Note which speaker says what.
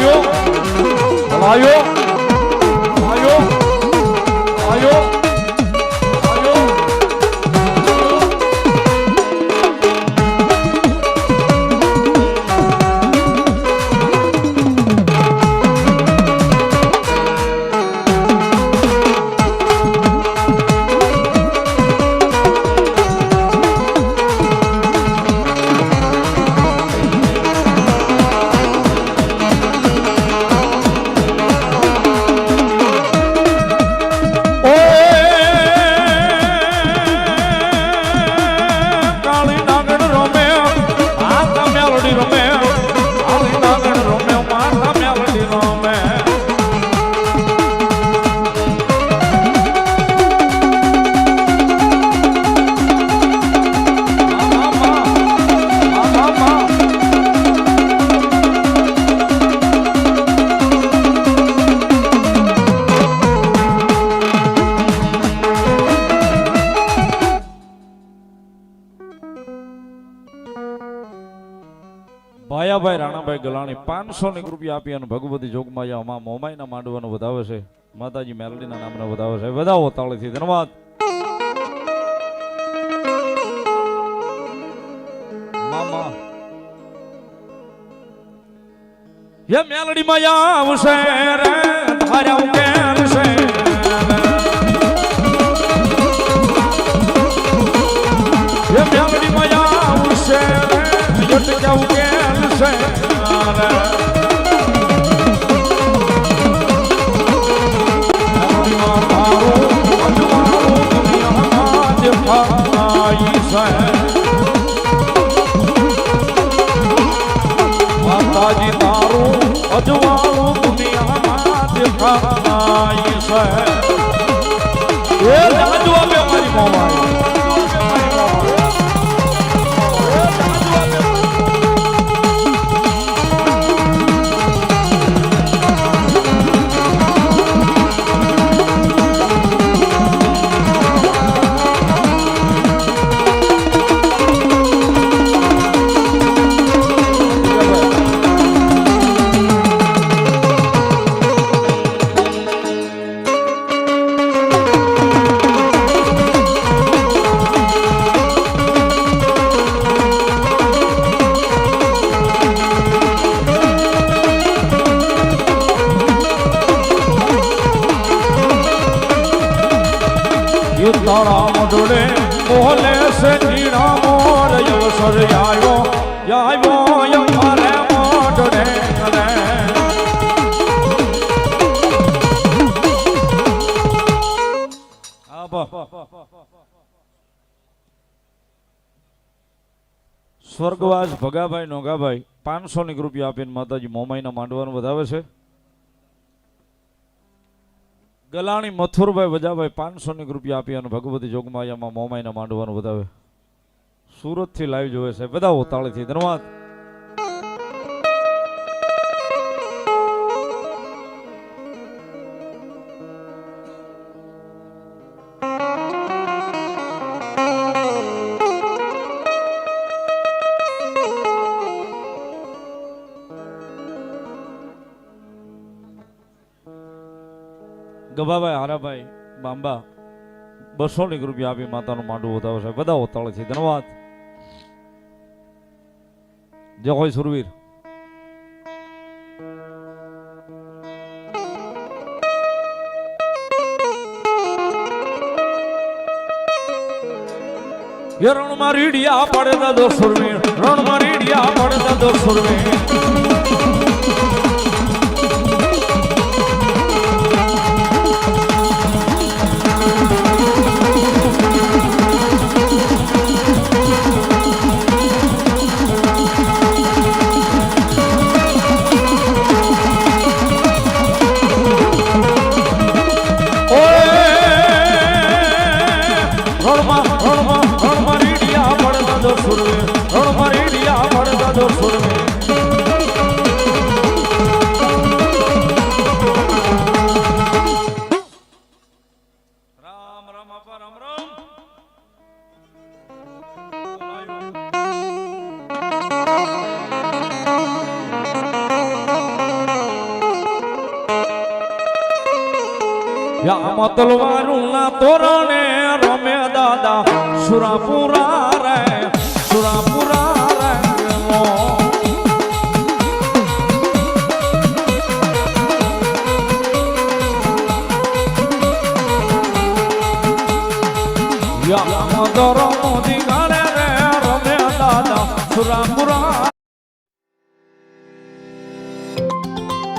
Speaker 1: હવાયો હવાયો માયાભાઈ રાણાભાઈ ગલાણી પાંચસો ની રૂપિયા આપી અને ભગવતી જોગમાયા માં મોમાઈના માંડવાનો વધાવે છે. માતાજી મેલડીના નામને વધાવે છે. વધાવો તાળીથી. ધન્યવાદ. મામા. મેલડી માયા આવશે રે છે તારું અજવાળું તારા મઢડે બોલે છે જીણા મોર અવસર આવ્યો આવ્યો સ્વર્ગવાસ ભગાભાઈ નોગાભાઈ પાંચસો ની રૂપિયા આપીને માતાજી મોમાઈના માંડવાનું વધાવે છે. ગલાણી મથુરભાઈ વજાભાઈ પાંચસો ની રૂપિયા આપી અને ભગવતી જોગમાયામાં મોમાઈના માંડવાનું વધાવે. સુરતથી લાઈવ જોવે છે. બધા તાળીથી. ધન્યવાદ. ગભાભાઈ હારાભાઈ બાંબા બસો ની રૂપિયા આપી માતાનું માંડવું વધાવે છે બધા ઓતાળે છે ધન્યવાદ જય હોય સુરવીર એ રણમાં રીડિયા પડે દાદો સુરવીર રણમાં રીડિયા પડે દાદો સુરવીર my heart. યામાં તલવારું ના તોરણે રમે દાદા, સુરાપુરા રે, સુરાપુરા. યામાં મોદી ગાળે રે, રમે દાદા, સુરાપુરા